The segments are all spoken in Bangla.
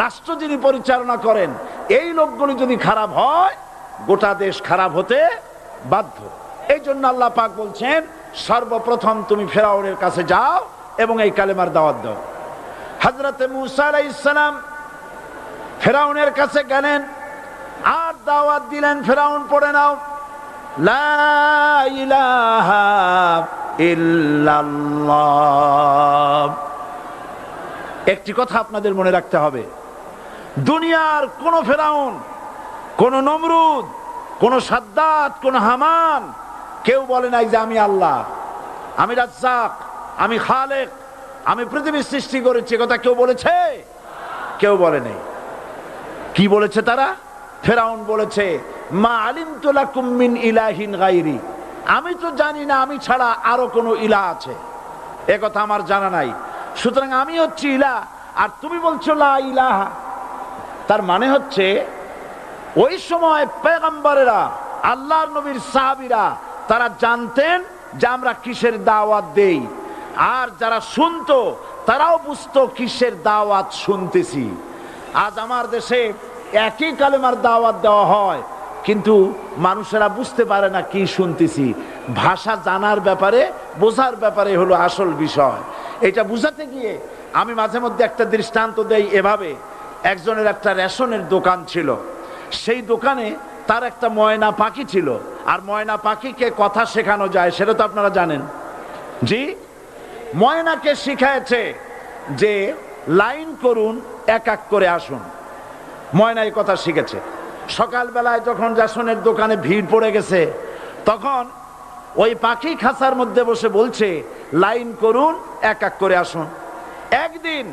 রাষ্ট্র যিনি পরিচালনা করেন, এই লোকগুলি যদি খারাপ হয়, গোটা দেশ খারাপ হতে বাধ্য। এই জন্য আল্লাহ পাক বলছেন, সর্বপ্রথম তুমি ফেরাউনের কাছে যাও এবং এই কালেমার দাওয়াত দাও। হজরতে মুসা ইসলাম ফেরাউনের কাছে গেলেন, আর দাওয়াত দিলেন, ফেরাউন পড়ে নাও একটি কথা আপনাদের মনে রাখতে হবে দুনিয়ার কোন ফেরাউন, কোন নমরুদ, কোন সাদ্দাত, কোন হামান, কেউ বলে নাই যে আমি আল্লাহ। আমি রাজ্জাক, আমি খালেক, আমি পৃথিবীর সৃষ্টি করেছি কথা কেউ বলেছে? কেউ বলে নেই। কি বলেছে তারা? ফেরাউন বলেছে, মা আলিম তোলা কুম্মিন ইলাহিন গাইরি আমি তো জানি না, আমি ছাড়া আরও কোনো ইলা আছে। এ কথা আমার জানা নাই। সুতরাং আমি হচ্ছি ইলা, আর তুমি বলছো লা ইলাহা। তার মানে হচ্ছে, ওই সময় পেগম্বরেরা, আল্লাহর নবীর সাহাবিরা, তারা জানতেন যে আমরা কিসের দাওয়াত দেই। আর যারা শুনতো, তারাও বুঝতো কিসের দাওয়াত শুনতেছি। আজ আমার দেশে একই কালেমার দাওয়াত দেওয়া হয়, কিন্তু মানুষেরা বুঝতে পারে না কি শুনতেছি। ভাষা জানার ব্যাপারে, বোঝার ব্যাপারে হলো আসল বিষয়। এটা বুঝাতে গিয়ে আমি মাঝে মধ্যে একটা দৃষ্টান্ত দেই এভাবে। একজনের একটা রেশনের দোকান ছিল। সেই দোকানে তার একটা ময়না পাখি ছিল। আর ময়না পাখিকে কথা শেখানো যায়, সেটা তো আপনারা জানেন। জি? ময়নাকে শিখাইছে যে লাইন করুন, এক এক করে আসুন। ময়না এই কথা শিখেছে। সকালবেলায় যখন রেশনের দোকানে ভিড় পড়ে গেছে, তখন ওই পাখি খাঁচার মধ্যে বসে বলছে, লাইন করুন, এক এক করে আসুন। একদিন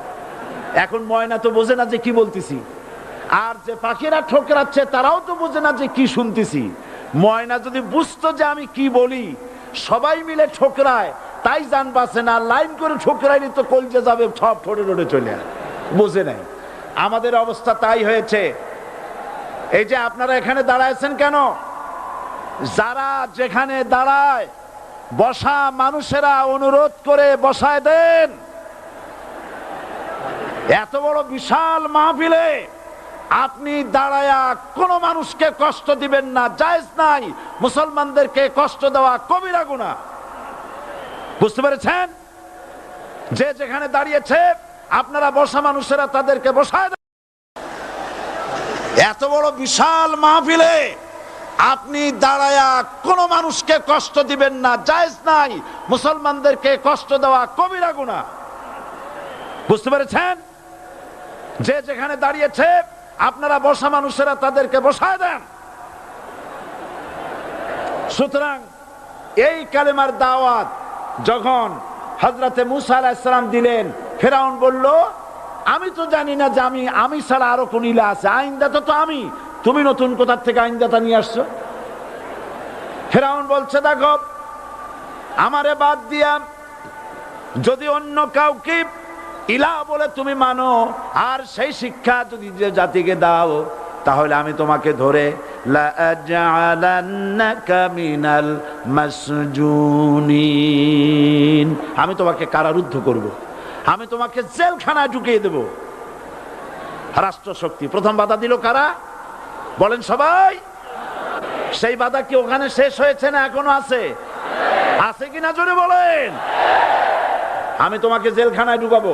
এখন ময়না তো বোঝে না যে কি বলতেছি। আর যে পাখিরা ঠোকরাচ্ছে তারাও তো বোঝে না যে কি শুনতেছি। ময়না যদি বুঝতো যে আমি কি বলি, সবাই মিলে ঠোকরায়, তাই জান বাসে না, লাইন করে ঠোকরাইনি তো কলজে যাবে, সব ঠোঁটে ঠোঁটে চলে বোঝে নাই। আমাদের অবস্থা তাই হয়েছে। এই যে আপনারা এখানে দাঁড়াইছেন কেন? যারা যেখানে দাঁড়ায়, বসা মানুষেরা অনুরোধ করে বসায় দেন। এত বড় বিশাল মাহফিলে আপনি দাঁড়ায়া কোন মানুষকে কষ্ট দিবেন না, জায়েজ নাই। মুসলমানদেরকে কষ্ট দেওয়া কবিরা গুণা বুঝতে পেরেছেন? যে যেখানে দাঁড়িয়েছে, আপনারা বসা মানুষেরা তাদেরকে বসায় এত বড় বিশাল মাহফিলে আপনি দাঁড়ায়া কোন মানুষকে কষ্ট দিবেন না, জায়েজ নাই। মুসলমানদেরকে কষ্ট দেওয়া কবিরা গুণা বুঝতে পেরেছেন? যে যেখানে দাঁড়িয়েছে, আপনারা বসা মানুষেরা তাদেরকে বসায় দেন। সুতরাং এই কালেমার দাওয়াত যখন হজরতে মুসা আলাহিসাম দিলেন, ফেরাউন বলল, আমি তো জানি না যে আমি আমি ছাড়া আরও কোন ইলা আছে। আইনদাতা তো আমি। তুমি নতুন কোথার থেকে আইনদাতা নিয়ে আসছো? ফেরাউন বলছে, দেখো, আমারে বাদ দিয়া যদি অন্য কাউকে ইলা বলে তুমি মানো, আর সেই শিক্ষা যদি যে জাতিকে দাও, তাহলে আমি তোমাকে ধরে আমি তোমাকে কারারুদ্ধ করব। আমি তোমাকে জেলখানায় ঢুকিয়ে দেব। রাষ্ট্রশক্তি, প্রথম বাধা দিল কারা? বলেন সবাই। সেই বাধা কি ওখানে শেষ হয়েছে না এখনও আছে? আছে কিনা জোরে বলেন। আমি তোমাকে জেলখানায় ঢুকাবো।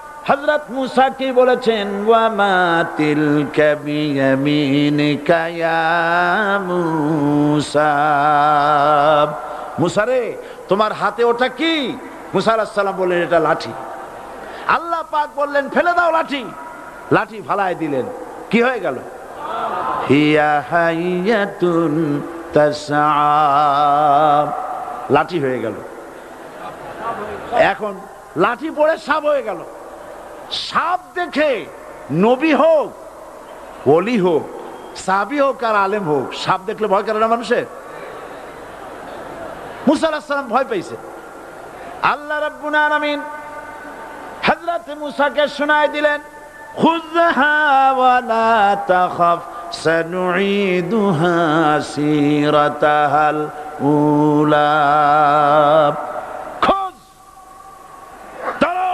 হজরত মুসা কি বলেছেন? ওয়ামা তিলকা বিয়ামিনিকা ইয়া মুসা। মুসা রে, তোমার হাতে ওটা কি? মুসা বললেন, এটা লাঠি। আল্লাহ পাক বললেন, ফেলে দাও লাঠি। লাঠি ফালায় দিলেন। কি হয়ে গেল? লাঠি হয়ে গেল। এখন লাঠি পড়ে সাপ হয়ে গেল। সাপ দেখে নবী হোক অলি হোক, সাবি হোক আর আলেম হোক, সাপ দেখলে ভয় করে না মানুষের? মুসা আলাহিস সালাম ভয় পাইছে আল্লাহ রাব্বুল আলামিন হযরত মুসাকে শোনায় দিলেন, খুযহা ওয়ালা তাখাফ, সানুঈদুহা উলা খোঁজ ধরো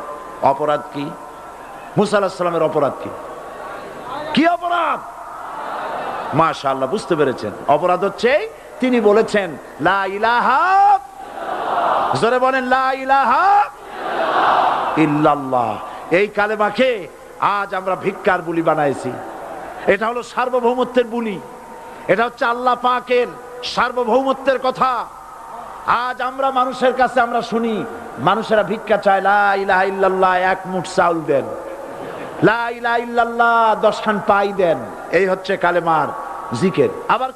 অপরাধ কি? মুসা অপরাধ কি? কি অপরাধ? মাশা আল্লাহ বুঝতে পেরেছেন। অপরাধ হচ্ছে তিনি বলেছেন, লা ইলাহা জোরে বলেন এই কালেমাকে আজ আমরা ভিক্ষার বুলি বানাইছি। এটা হলো সার্বভৌমত্বের বুলি। এটা হচ্ছে আল্লাহ পাকের সার্বভৌমত্বের কথা। আজ আমরা মানুষের কাছে আমরা শুনি, মানুষেরা ভিক্ষা চায় লাহ এক মুঠ চাউল দেন। লা ইলাহা ইল্লাল্লাহ দশ খান পাই দেন। এই হচ্ছে কালেমার জিকের। আবার